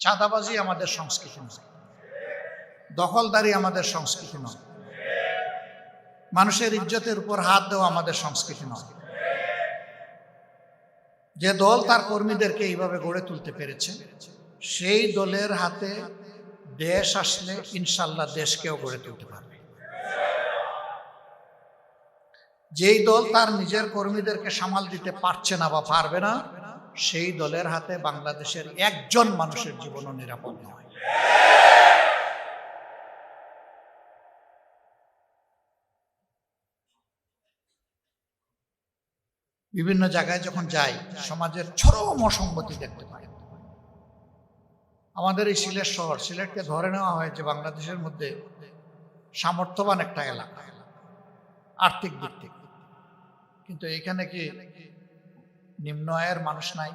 চাঁদাবাজি আমাদের সংস্কৃতি নয়। দখলদারি আমাদের সংস্কৃতি নয়। মানুষের ইজ্জতের উপর হাত দেওয়া আমাদের সংস্কৃতি নয়। যে দল তার কর্মীদেরকে এইভাবে গড়ে তুলতে পেরেছে, সেই দলের হাতে দেশ আসলে ইনশাল্লাহ দেশকেও গড়ে তুলতে পারবে। যেই দল তার নিজের কর্মীদেরকে সামাল দিতে পারছে না বা পারবে না সেই দলের হাতে বাংলাদেশের একজন মানুষের জীবনও নিরাপদ নয়। বিভিন্ন জায়গায় যখন যাই, সমাজের চরম অসঙ্গতি দেখতে পাই। আমাদের এই সিলেট শহর, সিলেটকে ধরে নেওয়া হয় যে বাংলাদেশের মধ্যে সামর্থ্যবান একটা এলাকা, আর্থিক দিক থেকে। কিন্তু এখানে কি নিম্ন আয়ের মানুষ নাই।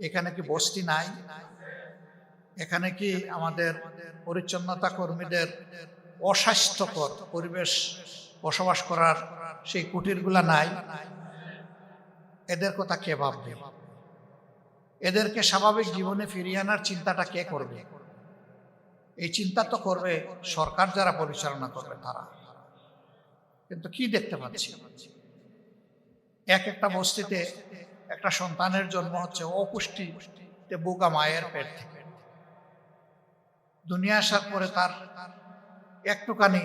এখানে কি বস্তি নাই? এখানে কি আমাদের পরিচ্ছন্নতা কর্মীদের অস্বাস্থ্যকর পরিবেশ বসবাস করার সেই কুটিরগুলা নাই? এদের কথা কে ভাববে? এদেরকে স্বাভাবিক জীবনে ফিরিয়ে আনার চিন্তাটা কে করবে? এই চিন্তা তো করবে সরকার যারা পরিচালনা করবে তারা। কিন্তু কি দেখতে পাচ্ছি? এক একটা বস্তিতে একটা সন্তানের জন্ম হচ্ছে অপুষ্টিতে বুকা মায়ের পেট থেকে। দুনিয়া আসার পরে তার একটুখানি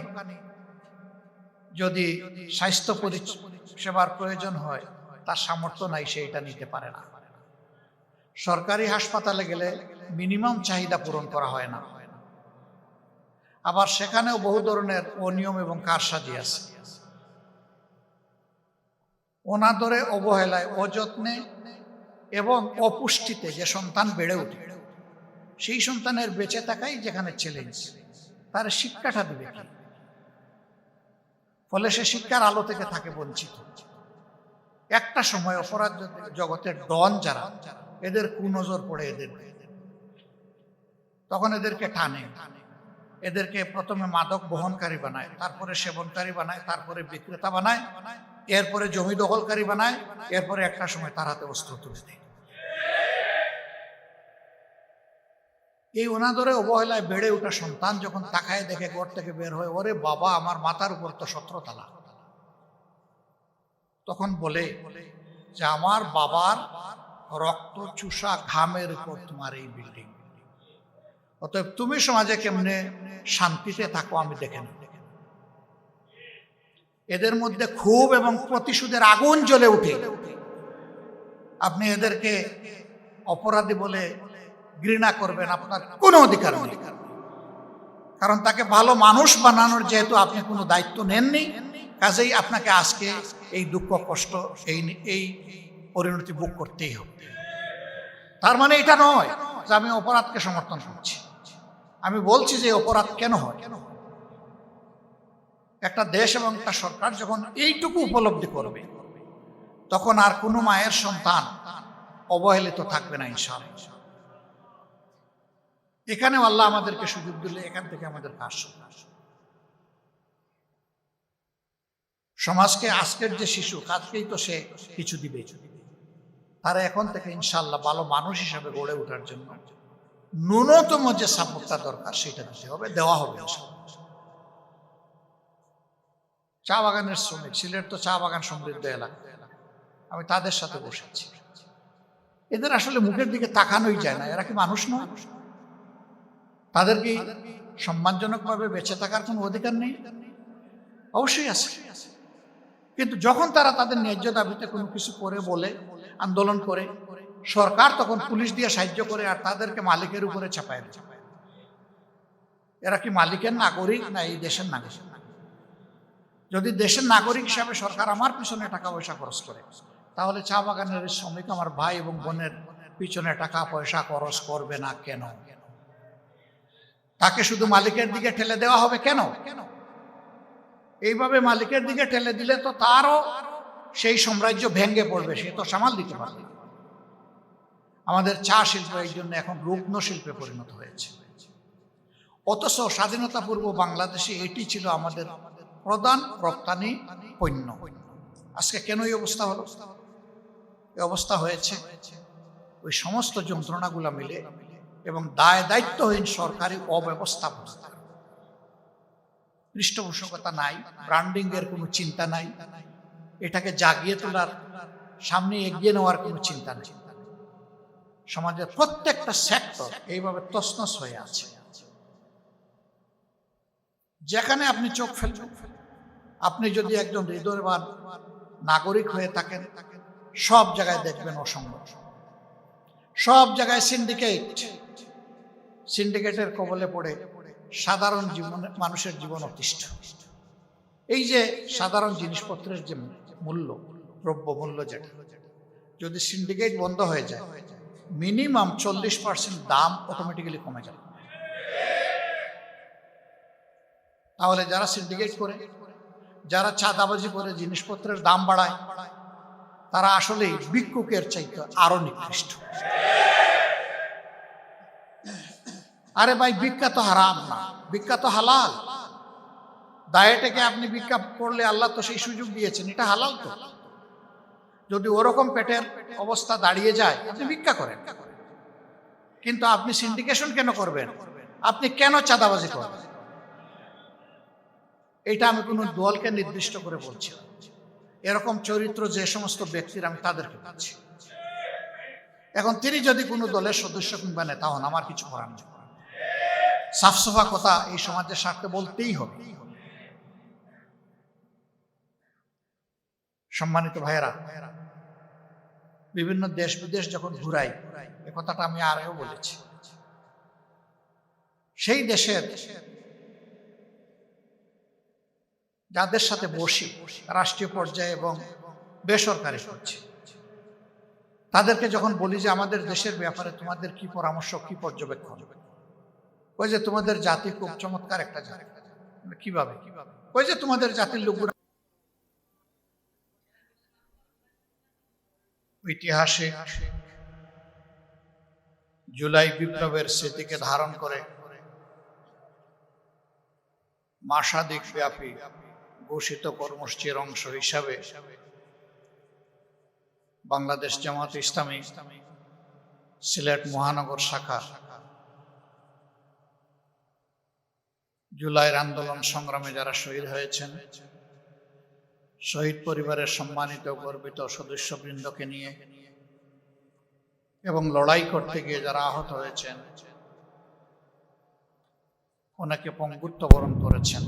যদি স্বাস্থ্য পরিষেবার প্রয়োজন হয়, তার সামর্থ্য নাই, সে এটা নিতে পারে না। সরকারি হাসপাতালে গেলে মিনিমাম চাহিদা পূরণ করা হয় না। আবার সেখানেও বহু ধরনের অনিয়ম এবং কারসাজি আছে। অনাদরে অবহেলায়, অযত্নে এবং অপুষ্টিতে যে সন্তান বেড়ে ওঠে, সেই সন্তানের বেঁচে থাকাই যেখানে চ্যালেঞ্জ তার শিক্ষাটা দিবে ফলে সে শিক্ষার আলো থেকে থাকে বঞ্চিত। একটা সময় অপরাধ জগতের ডন যারা, এদের কুনজর পড়ে এদের। তখন এদেরকে টানে, এদেরকে প্রথমে মাদক বহনকারী বানায়, তারপরে সেবনকারী বানায়, তারপরে বিক্রেতা বানায় এরপরে জমি দখলকারী বানায়, এরপরে একটা সময় তার হাতে অস্ত্র তুলে দেয়। এই অনাদরে অবহেলায় বেড়ে ওঠা সন্তান যখন তাকায় দেখে ঘর থেকে বের হয়, ওরে বাবা, আমার মাথার উপর তো সতেরো তালা। তখন বলে যে, আমার বাবার রক্ত চুষা ঘামের উপর তোমার এই বিল্ডিং অতএব তুমি সমাজে কেমনে শান্তিতে থাকো আমি দেখে নেব। এদের মধ্যে ক্ষোভ এবং প্রতিশোধের আগুন জ্বলে উঠে। আপনি এদেরকে অপরাধী বলে ঘৃণা করবেন, আপনার কোনো অধিকার নেই। কারণ তাকে ভালো মানুষ বানানোর যেহেতু আপনি কোনো দায়িত্ব নেননি, কাজেই আপনাকে আজকে এই দুঃখ, কষ্ট, এই এই পরিণতি বুক করতেই হবে। তার মানে এটা নয় যে আমি অপরাধকে সমর্থন করছি। আমি বলছি যে অপরাধ কেন হয়? একটা দেশ এবং একটা সরকার যখন এইটুকু উপলব্ধি করবে, তখন আর কোনো মায়ের সন্তান অবহেলিত থাকবে না, ইনশাআল্লাহ। এখানেও আল্লাহ আমাদেরকে সুযোগ দিলে এখান থেকে আমাদের কাজ সমাজকে আজকের যে শিশু কাজকেই তো সে কিছু দিবে। তারা এখন থেকে ইনশাল্লাহ ভালো মানুষ হিসাবে গড়ে ওঠার জন্য ন্যূনতম যে সাপোর্টটা দরকার, সেটা দিতে হবে, দেওয়া হবে চা বাগানের শ্রমিক, সিলেট তো চা বাগান সমৃদ্ধ এলাকা। আমি তাদের সাথে বসেছি। এদের আসলে মুখের দিকে তাকানোই যায় না, এরা কি মানুষ নয়? তাদের কি সম্মানজনকভাবে বেঁচে থাকার কোনো অধিকার নেই? অবশ্যই আছে। কিন্তু যখন তারা তাদের ন্যায্য দাবিতে কোনো কিছু করে বলে, আন্দোলন করে, সরকার তখন পুলিশ দিয়ে সাহায্য করে আর তাদেরকে মালিকের উপরে চাপায় এরা কি মালিকের নাগরিক না এই দেশের নাগরিক? যদি দেশের নাগরিক হিসাবে সরকার আমার পিছনে টাকা পয়সা খরচ করে, তাহলে চা বাগানের শ্রমিক আমার ভাই এবং বোনের পিছনে টাকা পয়সা খরচ করবে না কেন? তাকে শুধু মালিকের দিকে ঠেলে দেওয়া হবে কেন? কেন এইভাবে মালিকের দিকে ঠেলে দিলে তো তারও সেই সাম্রাজ্য ভেঙ্গে পড়বে, সে তো সামাল দিতে পারবে। আমাদের চা শিল্প এই জন্য এখন রুগ্ন শিল্পে পরিণত হয়েছে। অথচ স্বাধীনতা পূর্ব বাংলাদেশে এটি ছিল আমাদের প্রধান রপ্তানি পণ্য। আজকে কেন এই অবস্থা হলো? এই অবস্থা হয়েছে, ওই সমস্ত যন্ত্রণাগুলো মিলে এবং দায় দায়িত্বহীন সরকারি অব্যবস্থাপনা। পৃষ্ঠপোষকতা নাই ব্র্যান্ডিং এর কোনো চিন্তা নাই, এটাকে জাগিয়ে তোলার, সামনে এগিয়ে নেওয়ার কোনো চিন্তা নেই। সমাজের প্রত্যেকটা সেক্টর এইভাবে তসনস হয়ে আছে। যেখানে আপনি চোখ ফেলবেন আপনি যদি একজন হৃদয়বান নাগরিক হয়ে থাকেন, সব জায়গায় দেখবেন অসংগত। সব জায়গায় সিন্ডিকেট সিন্ডিকেটের কবলে পড়ে সাধারণ জীবন, মানুষের জীবন অতিষ্ঠ। এই যে সাধারণ জিনিসপত্রের যে মূল্য, দ্রব্য মূল্য যেটা, যদি সিন্ডিকেট বন্ধ হয়ে যায় মিনিমাম চল্লিশ পার্সেন্ট দাম অটোমেটিক্যালি কমে যাবে। তাহলে যারা সিন্ডিকেট করে যারা চাঁদাবাজি করে জিনিসপত্রের দাম বাড়ায়, তারা আসলেই ভিক্ষুকের চাইতে আরও নিকৃষ্ট। আরে ভাই, ভিক্ষা তো হারাম না, ভিক্ষা তো হালাল। দায়েটাকে আপনি ভিক্ষা করলে আল্লাহ তো সেই সুযোগ দিয়েছেন, এটা হালাল তো। যদি ওরকম পেটের অবস্থা দাঁড়িয়ে যায়, আপনি ভিক্ষা করেন। কিন্তু আপনি সিন্ডিকেশন কেন করবেন? আপনি কেন চাঁদাবাজি করবেন? এটা আমি কোনো দলকে নির্দিষ্ট করে বলছি এরকম চরিত্র যে সমস্ত ব্যক্তির আমি তাদেরকে বলছি। এখন তিনি যদি কোনো দলের সদস্য কিংবা নেতা হন, আমার কিছু করার নেই। সাফসফা কথা এই সমাজের স্বার্থে বলতেই হবে। সম্মানিত ভাইয়েরা, বিভিন্ন দেশ বিদেশ যখন ঘুরাই, এ কথাটা আমি আরেও বলেছি। সেই দেশের যাদের সাথে বসি রাষ্ট্রীয় পর্যায়ে এবং বেসরকারি পর্যায়ে। তাদেরকে যখন বলি যে আমাদের দেশের ব্যাপারে তোমাদের কি পরামর্শ, কি পর্যবেক্ষণ? ওই যে তোমাদের জাতি খুব চমৎকার একটা জাতি। কীভাবে? ওই যে তোমাদের জাতির লোকগুলো ঐতিহাসিক জুলাই বিপ্লবের স্মৃতিকে ধারণ করে মাসাদিক ব্যাপী ঘোষিত কর্মসূচির অংশ হিসাবে বাংলাদেশ জামাত ইসলামী সিলেট মহানগর শাখা জুলাইয়ের আন্দোলন সংগ্রামে যারা শহীদ হয়েছেন, শহীদ পরিবারের সম্মানিত গর্বিত সদস্যবৃন্দকে নিয়ে এবং লড়াই করতে গিয়ে যারা আহত হয়েছেন ওনাকে পঙ্গুত্ব বরণ করেছেন।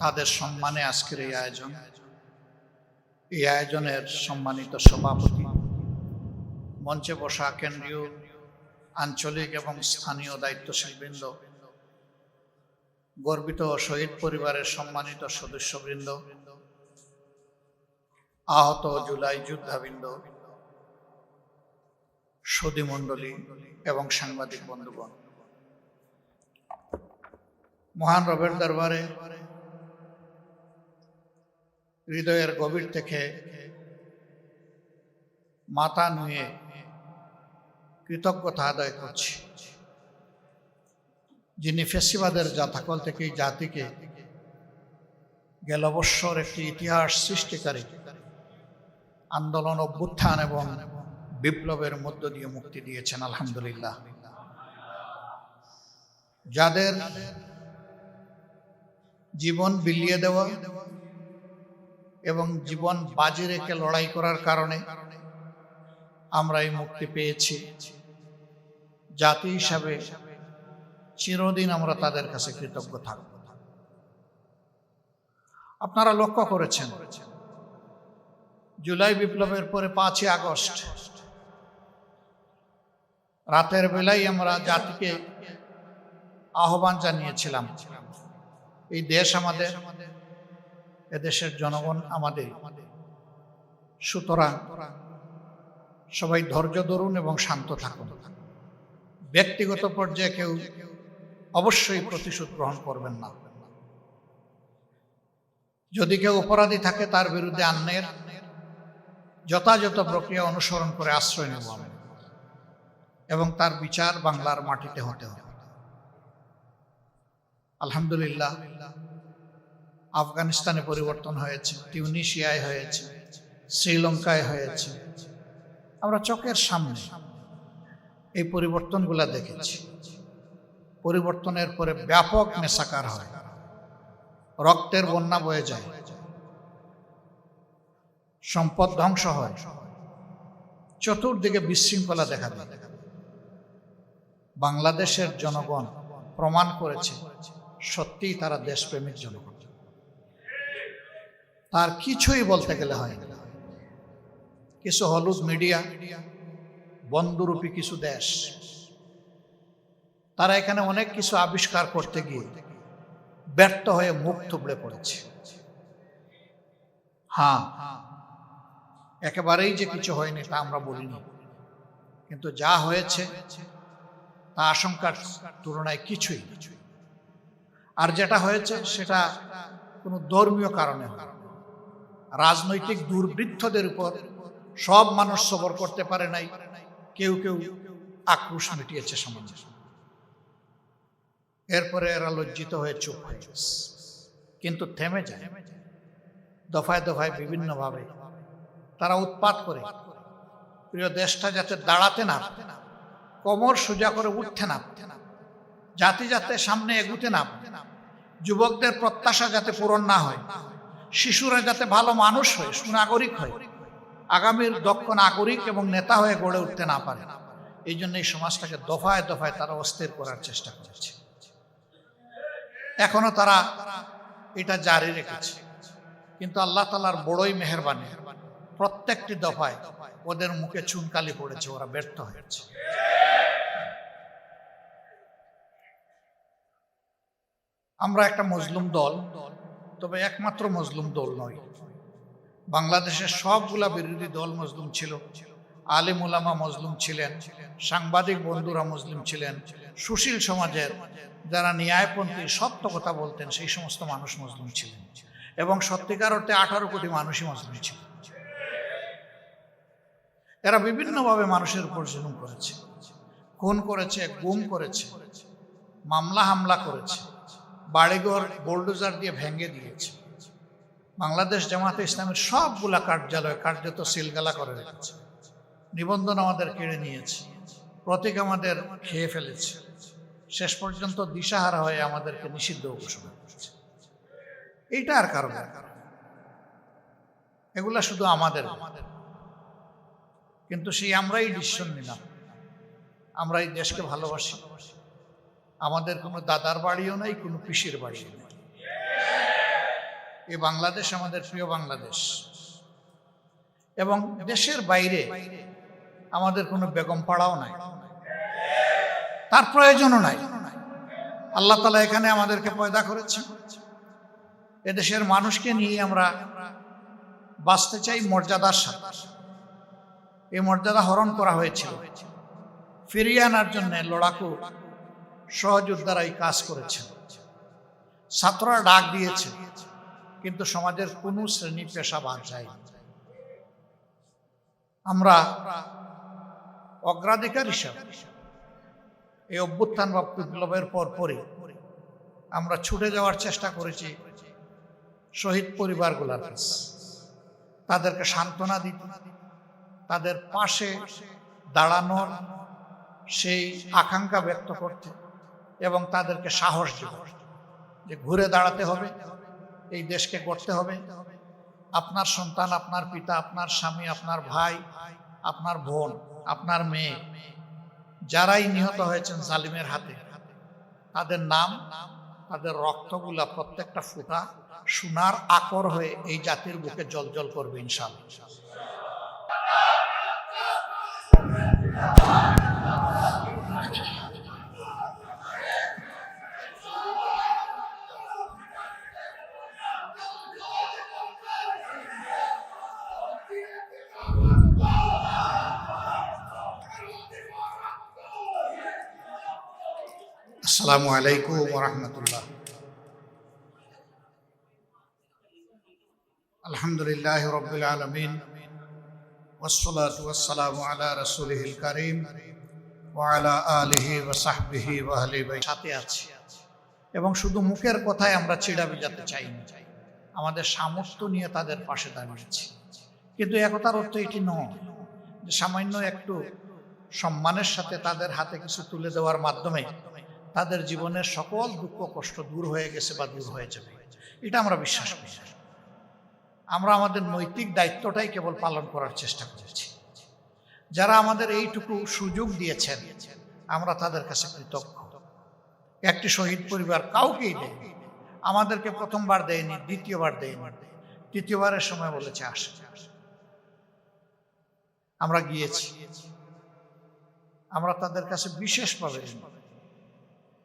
তাদের সম্মানে আজকের এই আয়োজন। এই আয়োজনের সম্মানিত সভাপতি, মঞ্চে বসা কেন্দ্রীয় আঞ্চলিক এবং স্থানীয় দায়িত্বশীল বৃন্দ গর্বিত শহীদ পরিবারের সম্মানিত সদস্যবৃন্দ, আহত জুলাই যোদ্ধাবৃন্দ সদীমণ্ডলী এবং সাংবাদিক বন্ধুগণ। মহান রবের দরবারে হৃদয়ের গভীর থেকে মাথা নুয়ে কৃতজ্ঞতা আদায় করছি। যিনি ফেসিবাদের জাতাকল থেকে জাতিকে গেল বৎসর একটি ইতিহাস সৃষ্টিকারী আন্দোলন অভ্যুত্থান এবং বিপ্লবের মধ্য দিয়ে মুক্তি দিয়েছেন, আলহামদুলিল্লাহ। যাদের জীবন বিলিয়ে দেওয়া এবং জীবন বাজি রেখে লড়াই করার কারণে আমরা এই মুক্তি পেয়েছি। জাতি হিসাবে চিরদিন আমরা তাদের কাছে কৃতজ্ঞ থাকব। আপনারা লক্ষ্য করেছেন, জুলাই বিপ্লবের পরে পাঁচই আগস্ট, রাতের বেলায় আমরা জাতিকে আহ্বান জানিয়েছিলাম, এই দেশ আমাদের এদেশের জনগণ আমাদের। সুতরাং সবাই ধৈর্য ধরুন এবং শান্ত থাকুন। ব্যক্তিগত পর্যায়ে কেউ অবশ্যই প্রতিশোধ গ্রহণ করবেন না। যদি কেউ অপরাধী থাকে, তার বিরুদ্ধে আন্নের যথাযথ প্রক্রিয়া অনুসরণ করে আশ্রয় নেব এবং তার বিচার বাংলার মাটিতে হতে হবে। আলহামদুলিল্লাহ। আফগানিস্তানে পরিবর্তন হয়েছে, টিউনিশিয়ায় হয়েছে, শ্রীলঙ্কায় হয়েছে। আমরা চোখের সামনে এই পরিবর্তনগুলা দেখেছি। পরিবর্তনের পরে ব্যাপক নেশাকার হয়। রক্তের বন্যা বয়ে যায়। সম্পদ ধ্বংস হয়। চতুর্দিকে বিশৃঙ্খলা দেখা দেয়। বাংলাদেশের জনগণ প্রমাণ করেছে, সত্যিই তারা দেশপ্রেমিক জনগণ। তার কিছুই বলতে গেলে হয় কিছু হলুদ মিডিয়া, বন্ধুরূপী কিছু দেশ, তারা এখানে অনেক কিছু আবিষ্কার করতে গিয়ে ব্যর্থ হয়ে মুখ থুবড়ে পড়েছে। হ্যাঁ একেবারেই যে কিছু হয়নি তা আমরা বলিনি। কিন্তু যা হয়েছে, তা আশঙ্কার তুলনায় কিছুই। আর যেটা হয়েছে, সেটা কোনো ধর্মীয় কারণে হয় রাজনৈতিক দুর্বৃত্তদের উপর সব মানুষ সবর করতে পারে নাই, কেউ কেউ আক্রোশ মিটিয়েছে সমাজে এরপরে এরা লজ্জিত হয়ে চুপ হয়ে। কিন্তু থেমে যায়। দফায় দফায় বিভিন্নভাবে তারা উৎপাত করে। প্রিয় দেশটা যাতে দাঁড়াতে না কোমর সোজা করে উঠতে না জাতি যাতে সামনে এগুতে না যুবকদের প্রত্যাশা যাতে পূরণ না হয় শিশুরা যাতে ভালো মানুষ হয়, সুনাগরিক হয়, আগামীর দক্ষ নাগরিক এবং নেতা হয়ে গড়ে উঠতে না পারে। এই জন্য এই সমাজটাকে দফায় দফায় তারা অস্থির করার চেষ্টা করেছে। এখনও তারা এটা জারি রেখেছে। কিন্তু আল্লাহ তালার বড়ই মেহরবানি, প্রত্যেকটি দফায় ওদের মুখে চুনকালি পড়েছে, ওরা ব্যর্থ হয়েছে। আমরা একটা মজলুম দল তবে একমাত্র মজলুম দল নয়। বাংলাদেশের সবগুলা বিরোধী দল মজলুম ছিল। আলিম উলামা মজলুম ছিলেন, সাংবাদিক বন্ধুরা মুসলিম ছিলেন, সুশীল সমাজের যারা ন্যায়পন্থী, সত্য কথা বলতেন, সেই সমস্ত মানুষ মজলুম ছিলেন। এবং সত্যিকার অর্থে আঠারো কোটি মানুষই মজলুম ছিল এরা বিভিন্নভাবে মানুষের উপর জুলুম করেছে। খুন করেছে, গুম করেছে, মামলা হামলা করেছে। বাড়িঘর বোল্ডোজার দিয়ে ভেঙে দিয়েছে। বাংলাদেশ জামাতে ইসলামের সবগুলা কার্যালয় কার্যত সিলগালা করে রেখেছে। নিবন্ধন আমাদের কেড়ে নিয়েছে। প্রতীক আমাদের খেয়ে ফেলেছে। শেষ পর্যন্ত দিশাহারা হয়ে আমাদেরকে নিষিদ্ধ ঘোষণা করেছে। এইটা আর কারণ। এগুলা শুধু আমাদের কিন্তু সেই আমরাই ডিসিশন নিলাম। আমরা এই দেশকে ভালোবাসি। আমাদের কোনো দাদার বাড়িও নাই, কোনো পিসির বাড়িও নেই। এই বাংলাদেশ আমাদের প্রিয় বাংলাদেশ। এবং দেশের বাইরে আমাদের কোনো বেগম পাড়াও নাই। তার প্রয়োজনও নাই। আল্লাহ তালা এখানে আমাদেরকে পয়দা করেছে এদেশের মানুষকে নিয়ে আমরা বাঁচতে চাই মর্যাদার সাথে। এই মর্যাদা হরণ করা হয়েছিল। ফিরিয়ে আনার জন্য লড়াকু সহযোদ্ধারাই কাজ করেছে ছাত্ররা ডাক দিয়েছে, কিন্তু সমাজের কোনো শ্রেণি পেশা বাদ যায় আমরা অগ্রাধিকার হিসাবে এই অভ্যুত্থান বা বিপ্লবের পর পরে আমরা ছুটে যাওয়ার চেষ্টা করেছি শহীদ পরিবারগুলোর কাছে। তাদেরকে সান্ত্বনা দিতে, তাদের পাশে দাঁড়ানোর সেই আকাঙ্ক্ষা ব্যক্ত করতে এবং তাদেরকে সাহস দেব যে ঘুরে দাঁড়াতে হবে, এই দেশকে করতে হবে। আপনার সন্তান, আপনার পিতা, আপনার স্বামী, আপনার ভাই, আপনার বোন, আপনার মেয়ে, যারাই নিহত হয়েছেন জালিমের হাতে, তাদের নাম, তাদের রক্তগুলা প্রত্যেকটা ফুটা সোনার আকর হয়ে এই জাতির বুকে জলজল করবে ইনশাল্লাহ আসসালামু আলাইকুম রহমতুল্লাহ আলহামদুলিল্লাহ রবিল আলমিন والصلاة والسلام على رسوله الكريم وعلى آله وصحبه وأهل بيته সাথে আছি এবং শুধু মুখের কথায় আমরা চিড়া বিজাতে চাই না আমাদের সামর্থ্য নিয়ে তাদের পাশে দাঁড়িয়েছি কিন্তু একতার অর্থ এটি নয় যে সামান্য একটু সম্মানের সাথে তাদের হাতে কিছু তুলে দেওয়ার মাধ্যমে তাদের জীবনের সকল দুঃখ, কষ্ট দূর হয়ে গেছে বা দূর হয়ে যাবে। এটা আমরা বিশ্বাস করি। আমরা আমাদের নৈতিক দায়িত্বটাই কেবল পালন করার চেষ্টা করেছি। যারা আমাদের এইটুকু সুযোগ দিয়েছেন, আমরা তাদের কাছে কৃতজ্ঞ। একটি শহীদ পরিবার কাউকেই দেয়নি। আমাদেরকে প্রথমবার দেয়নি, দ্বিতীয়বার দেয়নি। তৃতীয়বারের সময় বলেছে, আসে। আমরা গিয়েছি। আমরা তাদের কাছে বিশেষভাবে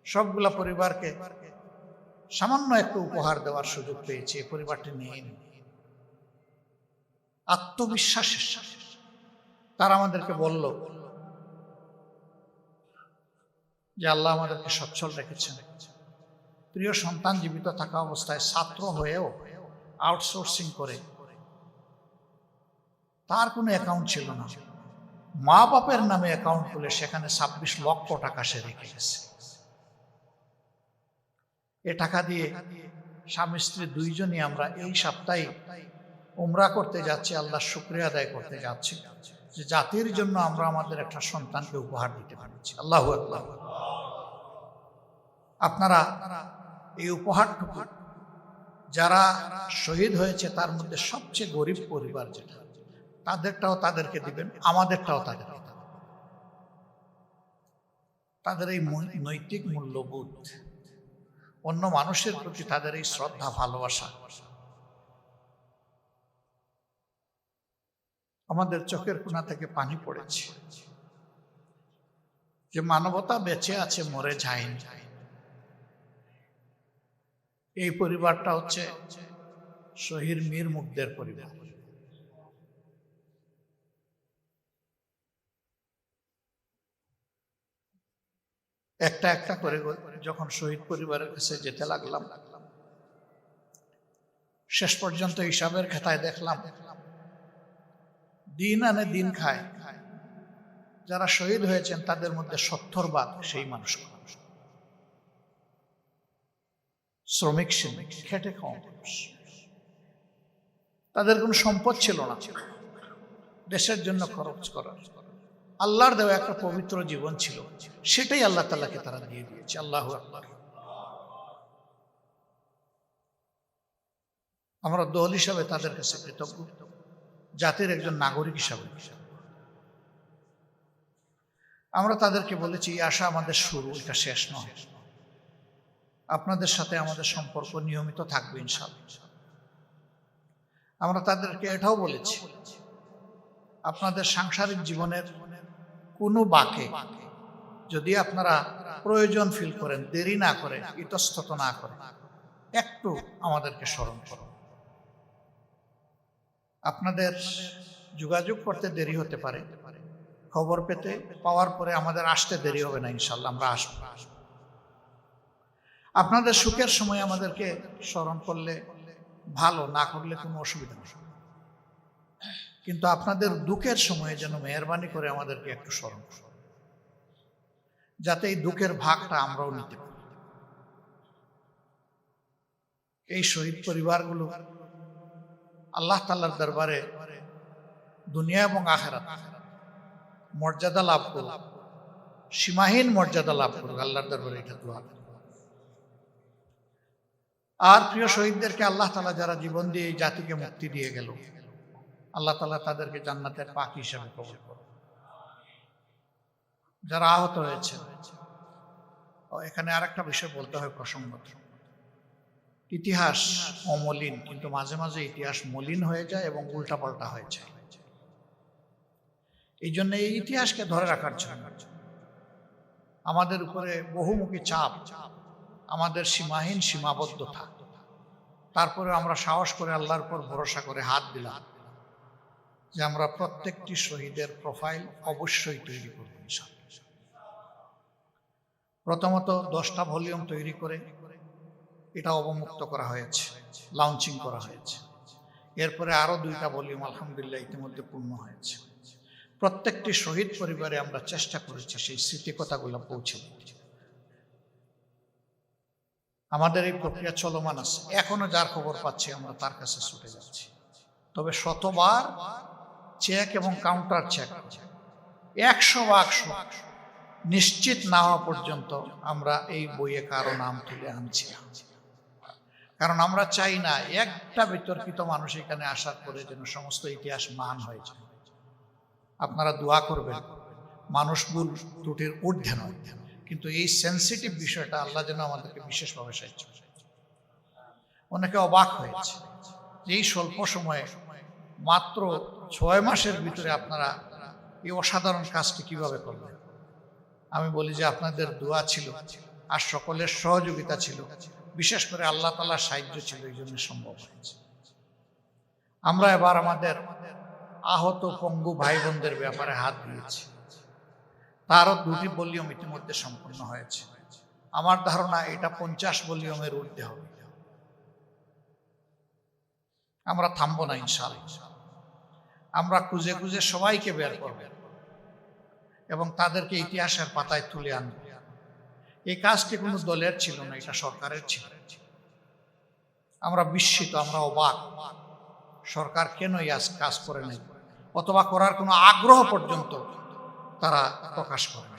সবগুলা পরিবারকে সামান্য একটু উপহার দেওয়ার সুযোগ পেয়েছে পরিবারটি নিয়েনি আত্মবিশ্বাসের তারা আমাদেরকে বলল যে আল্লাহ আমাদেরকে সচ্ছল রেখেছেন। প্রিয় সন্তান জীবিত থাকা অবস্থায় ছাত্র হয়েও আউটসোর্সিং করে। তার কোনো অ্যাকাউন্ট ছিল না। মা বাপের নামে অ্যাকাউন্ট খুলে সেখানে ছাব্বিশ লক্ষ টাকা সে রেখে গেছে। এ টাকা দিয়ে স্বামী স্ত্রী দুইজনই আমরা এই সপ্তাহে উমরা করতে যাচ্ছি আল্লাহ শুক্রিয়া আদায় করতে যাচ্ছি যে জাতির জন্য আমরা আমাদের একটা সন্তানকে উপহার দিতে পারছি আল্লাহ আল্লাহ আপনারা এই উপহারটুকু, যারা শহীদ হয়েছে তার মধ্যে সবচেয়ে গরিব পরিবার যেটা, তাদেরটাও তাদেরকে দিবেন, আমাদেরটাও দিবেন। তাদের এই নৈতিক মূল্যবোধ অন্য মানুষের প্রতি তাদের এই শ্রদ্ধা, ভালোবাসা। আমাদের চোখের কোনা থেকে পানি পড়েছে। যে মানবতা বেঁচে আছে, মরে যায়নি। এই পরিবারটা হচ্ছে শহীদ মীর মুগ্ধের পরিবার। একটা একটা করে যখন শহীদ পরিবারের কাছে যেতে লাগলাম, শেষ পর্যন্ত হিসাবের খাতায় দেখলাম, দিন আনে দিন খায়। যারা শহীদ হয়েছেন তাদের মধ্যে সত্তর ভাগ সেই মানুষ শ্রমিক শ্রমিক খেটে খাওয়া তাদের কোনো সম্পদ ছিল না। দেশের জন্য খরচ করার। আল্লাহর দেওয়া একটা পবিত্র জীবন ছিল, সেটাই আল্লাহ তালাকে তারা দিয়ে দিয়েছে। আল্লাহ আকবার। আমরা দল হিসাবে তাদের কাছে কৃতজ্ঞ। জাতির একজন নাগরিক হিসাবে। আমরা তাদেরকে বলেছি আশা আমাদের শুরু, এটা শেষ নয়। আপনাদের সাথে আমাদের সম্পর্ক নিয়মিত থাকবে ইনশাল্লাহ আমরা তাদেরকে এটাও বলেছি, আপনাদের সাংসারিক জীবনের কোনো বাকে। যদি আপনারা প্রয়োজন ফিল করেন, দেরি না করে, ইতস্তত না করে, একটু আমাদেরকে স্মরণ করুন। আপনাদের যোগাযোগ করতে দেরি হতে পারে। খবর পেতে, পাওয়ার পরে আমাদের আসতে দেরি হবে না ইনশাল্লাহ আমরা আসব। আপনাদের সুখের সময় আমাদেরকে স্মরণ করলে ভালো, না করলে কোনো অসুবিধা নেই। কিন্তু আপনাদের দুঃখের সময়ে যেন মেহরবানি করে আমাদেরকে একটু স্মরণ করুন। যাতে এই দুঃখের ভাগটা আমরাও নিতে পারি। এই শহীদ পরিবারগুলো আল্লাহ তাল্লার দরবারে দুনিয়া এবং আখেরাত মর্যাদা লাভ করুক, সীমাহীন মর্যাদা লাভ করুক, আল্লাহর দরবারে এটা দোয়া আর প্রিয় শহীদদেরকে আল্লাহ তালা যারা জীবন দিয়ে এই জাতিকে মুক্তি দিয়ে গেল আল্লাহ তালা তাদেরকে জান্নাতের পাখি হিসাবে কবল করুন। যারা আহত হয়েছে এখানে আরেকটা বিষয় বলতে হয় প্রসঙ্গত। ইতিহাস অমলিন, কিন্তু মাঝে মাঝে ইতিহাস মলিন হয়ে যায় এবং উল্টাপাল্টা হয়ে যায়। এই জন্য এই ইতিহাসকে ধরে রাখার জন্য আমাদের উপরে বহুমুখী চাপ, আমাদের সীমাহীন সীমাবদ্ধতা তারপরে আমরা সাহস করে আল্লাহর উপর ভরসা করে হাত দিলাম। যে আমরা প্রত্যেকটি শহীদের প্রোফাইল অবশ্যই তৈরি করব। প্রথমত দশটা ভলিউম তৈরি করে এটা অবমুক্ত করা হয়েছে লঞ্চিং করা হয়েছে এরপরে আরও দুইটা ভলিউম আলহামদুলিল্লাহ ইতিমধ্যে পূর্ণ হয়েছে প্রত্যেকটি শহীদ পরিবারে আমরা চেষ্টা করেছি সেই স্মৃতিকথাগুলো পৌঁছে। আমাদের এই প্রক্রিয়া চলমান আছে, এখনও যার খবর পাচ্ছি আমরা তার কাছে ছুটে যাচ্ছি তবে শতবার চেক এবং কাউন্টার চেক একশো বাক্স নিশ্চিত না হওয়া পর্যন্ত আমরা এই বইয়ে কারও নাম তুলে আনছি। কারণ আমরা চাই না একটা বিতর্কিত মানুষ এখানে আসার পরে যেন সমস্ত ইতিহাস মান হয়ে যায় আপনারা দোয়া করবেন, মানুষ ভুল ত্রুটির ঊর্ধ্বে নয় কিন্তু এই সেন্সিটিভ বিষয়টা আল্লাহ যেন আমাদেরকে বিশেষভাবে সাহায্য। অনেকে অবাক হয়েছে এই স্বল্প সময়ে মাত্র ছয় মাসের ভিতরে আপনারা এই অসাধারণ কাজটি কীভাবে করলেন? আমি বলি যে আপনাদের দোয়া ছিল, আর সকলের সহযোগিতা ছিল। বিশেষ করে আল্লাহ তালার সাহায্য ছিল, এই জন্য সম্ভব হয়েছে। আমরা এবার আমাদের আহত পঙ্গু ভাই বোনদের ব্যাপারে হাত দিয়েছি। তারও দুটি ভলিউম ইতিমধ্যে সম্পন্ন হয়েছে। আমার ধারণা এটা পঞ্চাশ ভলিউমের ঊর্ধ্বে হবে। আমরা থামবো না ইনশাল আমরা খুঁজে খুঁজে সবাইকে বের করব। এবং তাদেরকে ইতিহাসের পাতায় তুলে আনব। এই কাজটি কোনো দলের ছিল না, এটা সরকারের ছিল। আমরা বিস্মিত, আমরা অবাক। সরকার কেন এই কাজ করে নাই? অথবা করার কোনো আগ্রহ পর্যন্ত তারা প্রকাশ করে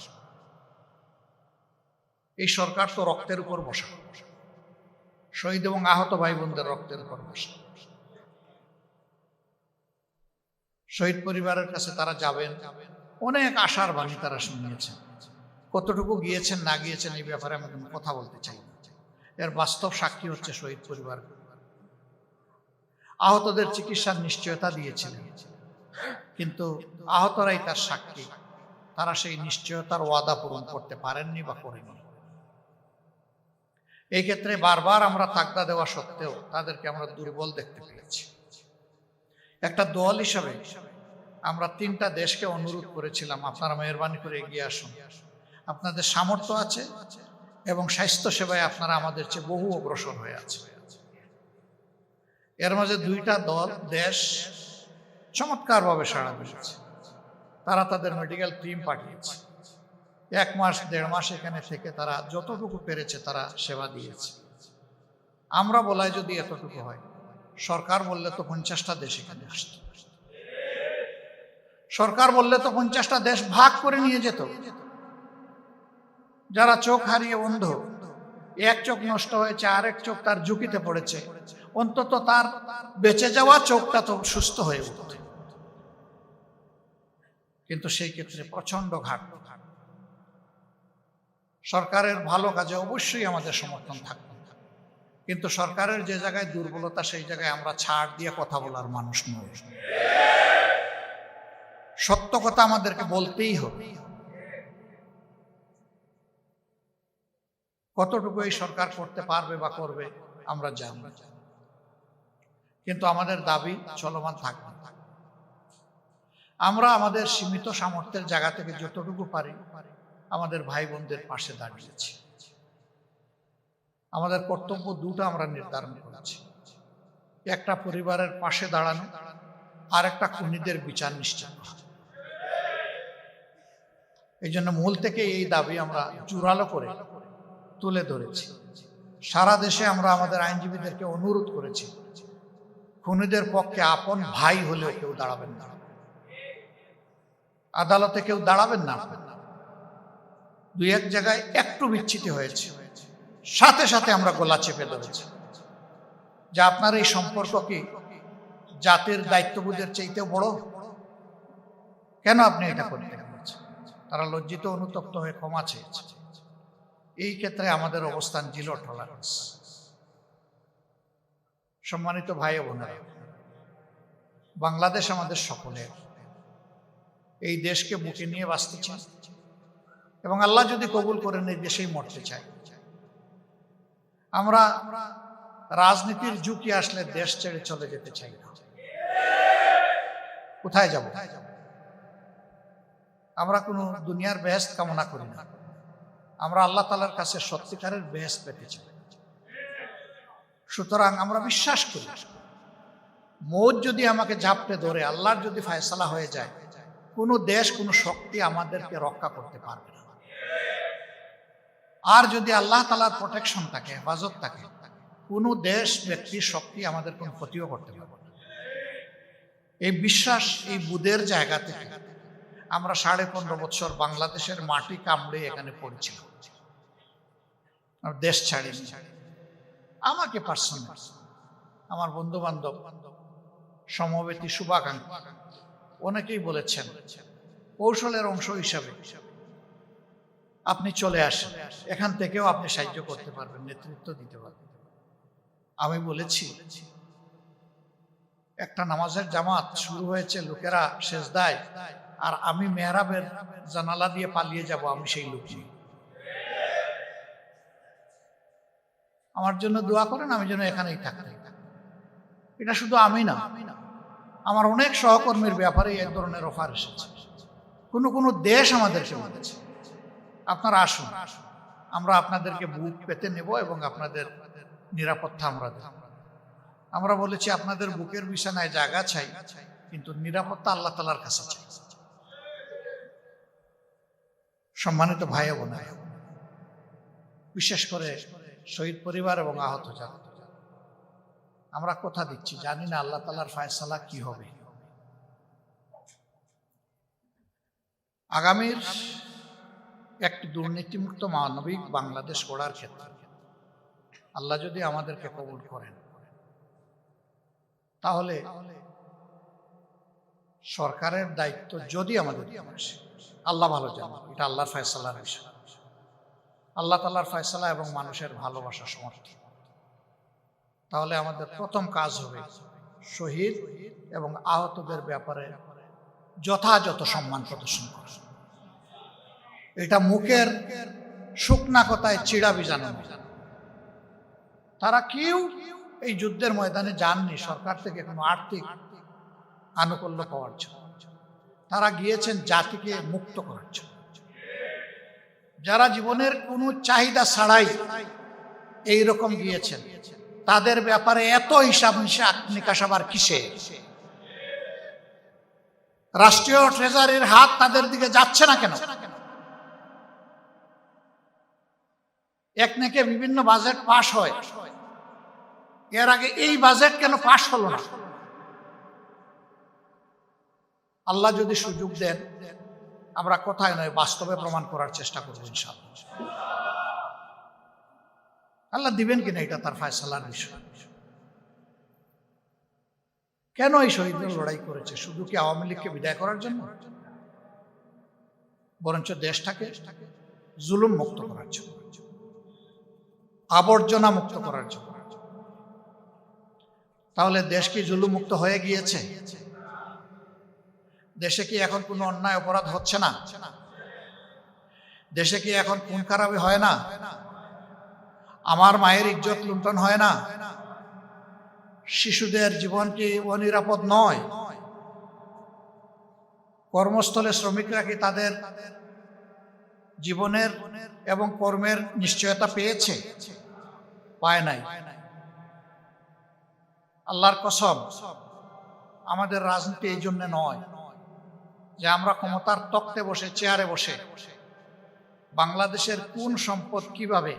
এই সরকার তো রক্তের উপর বসা। শহীদ এবং আহত ভাই বোনদের রক্তের উপর বসা। শহীদ পরিবারের কাছে তারা যাবেন। অনেক আশার বাণী তারা শুনিয়েছেন। কতটুকু গিয়েছেন, না গিয়েছেন এই ব্যাপারে আমি কোনো কথা বলতে চাই এর বাস্তব সাক্ষী হচ্ছে শহীদ পরিবার। আহতদের চিকিৎসার নিশ্চয়তা দিয়েছিলেন। কিন্তু আহতরাই তার সাক্ষী। তারা সেই নিশ্চয়তার ওয়াদা পূরণ করতে পারেননি বা করেনি এই ক্ষেত্রে বারবার আমরা তাকদা দেওয়া সত্ত্বেও তাদেরকে আমরা দুর্বল দেখতে পেয়েছি একটা দল হিসাবে আমরা তিনটা দেশকে অনুরোধ করেছিলাম, আপনারা মেহরবানি করে এগিয়ে আসুন। আপনাদের সামর্থ্য আছে এবং স্বাস্থ্য সেবায় আপনারা আমাদের চেয়ে বহু অগ্রসর হয়ে আছে এর মাঝে দুইটা দল, দেশ চমৎকারভাবে সাড়া দিয়েছে। তারা তাদের মেডিকেল টিম পাঠিয়েছে। এক মাস, দেড় মাস এখানে থেকে তারা যতটুকু পেরেছে তারা সেবা দিয়েছে। আমরা বলাই যদি এতটুকু হয় সরকার বললে তো পঞ্চাশটা দেশ এখানে আসতো। সরকার বললে তো পঞ্চাশটা দেশ ভাগ করে নিয়ে যেত। যারা চোখ হারিয়ে অন্ধ, এক চোখ নষ্ট হয়েছে, আরেক চোখ তার ঝুঁকিতে পড়েছে। অন্তত তার বেঁচে যাওয়া চোখটা তো সুস্থ হয়ে উঠত। কিন্তু সেই ক্ষেত্রে প্রচণ্ড ঘাট। সরকারের ভালো কাজে অবশ্যই আমাদের সমর্থন থাকবে কিন্তু সরকারের যে জায়গায় দুর্বলতা, সেই জায়গায় আমরা ছাড় দিয়ে কথা বলার মানুষ নই। সত্য কথা আমাদেরকে বলতেই হবে। কতটুকু এই সরকার করতে পারবে বা করবে, আমরা জানি কিন্তু আমাদের দাবি চলমান থাকবে। আমরা আমাদের সীমিত সামর্থ্যের জায়গা থেকে যতটুকু পারি, আমাদের ভাই বোনদের পাশে দাঁড়িয়েছি। আমাদের কর্তব্য দুটো আমরা নির্ধারণ করেছি। একটা পরিবারের পাশে দাঁড়ানো আর একটা খুনিদের বিচার নিশ্চিত এই জন্য মূল থেকে এই দাবি আমরা জোরালো করে তুলে ধরেছি। সারা দেশে আমরা আমাদের আইনজীবীদেরকে অনুরোধ করেছি, খুনিদের পক্ষে আপন ভাই হলেও কেউ দাঁড়াবেন না। আদালতে কেউ দাঁড়াবেন না। দুই এক জায়গায় একটু বিচ্ছিতি হয়েছে। সাথে সাথে আমরা গোলা চেপে ধরেছি। যে আপনার এই সম্পর্ক কি জাতির দায়িত্ববোধের চাইতেও বড়? কেন আপনি এটা করতে তারা লজ্জিত, অনুতপ্ত হয়ে ক্ষমা চেয়েছে। এই ক্ষেত্রে আমাদের অবস্থান জিরো টলারেন্স সম্মানিত ভাই বোনেরা, বাংলাদেশ আমাদের সকলের। এই দেশকে বুকে নিয়ে বাঁচতে চাই এবং আল্লাহ যদি কবুল করেন, এই দেশেই মরতে চাই আমরা রাজনীতির ঝুঁকি আসলে দেশ ছেড়ে চলে যেতে চাই না। কোথায় যাব? আমরা কোনো দুনিয়ার বেহেস্ত কামনা করি না। আমরা আল্লাহ তালার কাছে সত্যিকারের বেহেস্ত পেতে চাই। সুতরাং আমরা বিশ্বাস করি, মৌত যদি আমাকে ঝাপটে ধরে, আল্লাহর যদি ফায়সালা হয়ে যায়, কোনো দেশ, কোনো শক্তি আমাদেরকে রক্ষা করতে পারবে না। আর যদি আল্লাহ তালার প্রোটেকশন থাকে, হেফাজত থাকে, কোনো দেশ ব্যক্তির শক্তি আমাদের কোনো ক্ষতিও করতে পারবে এই বিশ্বাস এই বুধের জায়গা থেকে আমরা সাড়ে পনেরো বছর বাংলাদেশের মাটি কামড়ে এখানে পড়েছিলাম। দেশ ছাড়িনি। আমাকে পার্সোনাল আমার বন্ধু বান্ধব সমবেতী শুভাকাঙ্ক্ষী, অনেকেই বলেছেন, কৌশলের অংশ হিসাবে আপনি চলে আসেন। এখান থেকেও আপনি সাহায্য করতে পারবেন, নেতৃত্ব দিতে পারবেন। আমি বলেছি, একটা নামাজের জামাত শুরু হয়েছে, লোকেরা শেষ দেয় আর আমি মেহরাবের জানালা দিয়ে পালিয়ে যাব, আমি সেই লোক আমার জন্য দোয়া করেন, আমি যেন এখানেই থাকতে এটা শুধু আমি না, আমার অনেক সহকর্মীর ব্যাপারে এক ধরনের অফার এসেছে। কোনো কোনো দেশ আমাদেরকে বলেছে। আপনারা আসুন। আমরা আপনাদেরকে বুক পেতে নেব এবং আপনাদের নিরাপত্তা আমরা দেব। আমরা বলেছি, আপনাদের বুকের বিছানায় জায়গা চাই, কিন্তু নিরাপত্তা আল্লাহ তালার কাছে চাই। সম্মানিত ভাই বোন, বিশেষ করে শহীদ পরিবার এবং আহত যারা, আমরা কথা দিচ্ছি, জানি না আল্লাহ তালার ফায়সালা কি হবে। আগামীর একটি দুর্নীতিমুক্ত মানবিক বাংলাদেশ গড়ার ক্ষেত্রে আল্লাহ যদি আমাদেরকে কবুল করেন, তাহলে সরকারের দায়িত্ব যদি আমাদের আল্লাহ ভালো জানে এটা আল্লাহর ফয়সালার বিষয়। আল্লাহ তাল্লাহর ফয়সালা এবং মানুষের ভালোবাসা সমর্থন তাহলে আমাদের প্রথম কাজ হবে শহীদ এবং আহতদের ব্যাপারে যথাযথ সম্মান প্রদর্শন করা। এটা মুখের শুকনা কথায় চিড়া বিজানো তারা কেউ এই যুদ্ধের ময়দানে যাননি, সরকার থেকে কোনো আর্থিক আনুকূল্য পাওয়ার জন্য। তারা গিয়েছেন জাতিকে মুক্ত করার জন্য। যারা জীবনের কোনো চাহিদা ছাড়াই এই রকম গিয়েছেন, তাদের ব্যাপারে এত হিসাব নিকাশ আবার কিসে? রাষ্ট্রীয় ট্রেজারির হাত তাদের দিকে যাচ্ছে না কেন? এক নাকে বিভিন্ন বাজেট পাশ হয়। এর আগে এই বাজেট কেন পাশ হলো না? আল্লাহ যদি সুযোগ দেন, আমরা কোথায় নয়, বাস্তবে প্রমাণ করার চেষ্টা করব আল্লাহ দিবেন কিনা এটা তার ফায়সালার বিষয়। কেন এই শহীদরা লড়াই করেছে? শুধু কি আওয়ামী লীগকে বিদায় করার জন্য? বরঞ্চ দেশটাকে জুলুম মুক্ত করার জন্য। আবর্জনা মুক্ত করার জন্য। তাহলে দেশ কি জুলুম মুক্ত হয়ে গিয়েছে? দেশে কি এখন কোনো অন্যায় অপরাধ হচ্ছে না? দেশে কি এখন খুন খারাপি হয় না? আমার মায়ের ইজ্জত লুণ্ঠন হয় না? শিশুদের জীবন কি অনিরাপদ নয়? কর্মস্থলে শ্রমিকরা কি তাদের জীবনের এবং কর্মের নিশ্চয়তা পেয়েছে? পায় নাই। আল্লাহর কসম, আমাদের রাজনীতি এই জন্য নয় যে আমরা ক্ষমতার তক্তে বসে, চেয়ারে বসে বাংলাদেশের কোন সম্পদ কীভাবে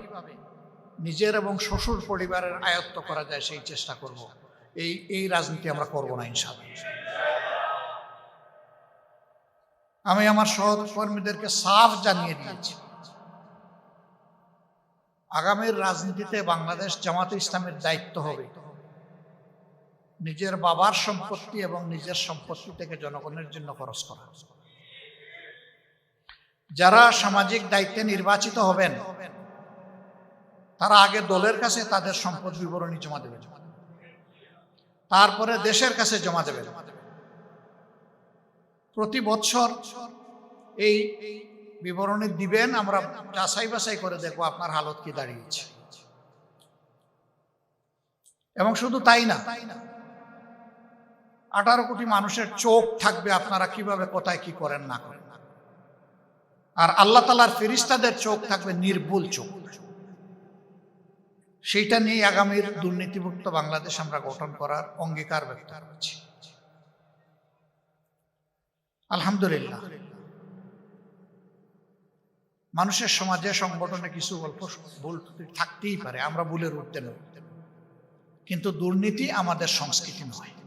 নিজের এবং শ্বশুর পরিবারের আয়ত্ত করা যায় সেই চেষ্টা করব। এই এই রাজনীতি আমরা করব না ইনশাআল্লাহ। আমি আমার সহকর্মীদেরকে সাফ জানিয়ে দিয়েছি। আগামীর রাজনীতিতে বাংলাদেশ জামাত ইসলামের দায়িত্ব হবে। নিজের বাবার সম্পত্তি এবং নিজের সম্পত্তি থেকে জনগণের জন্য খরচ করা। যারা সামাজিক দায়িত্বে নির্বাচিত হবেন, তারা আগে দলের কাছে তাদের সম্পদ বিবরণী জমা দেবেন। তারপরে দেশের কাছে জমা দেবে প্রতি বছর এই বিবরণী দিবেন, আমরা যাচাই বাছাই করে দেখব আপনার হালত কি দাঁড়িয়েছে। এবং শুধু তাই না, আঠারো কোটি মানুষের চোখ থাকবে আপনারা কীভাবে, কোথায়, কি করেন, না করেন। আর আল্লাহ তালার ফিরিস্তাদের চোখ থাকবে নির্ভুল চোখ। সেইটা নিয়ে আগামীর দুর্নীতিমুক্ত বাংলাদেশ আমরা গঠন করার অঙ্গীকার ব্যক্ত করছি। আলহামদুলিল্লাহ। মানুষের সমাজে সংগঠনে কিছু গল্প ভুল থাকতেই পারে, আমরা ভুলের উঠতে নই। কিন্তু দুর্নীতি আমাদের সংস্কৃতি নয়।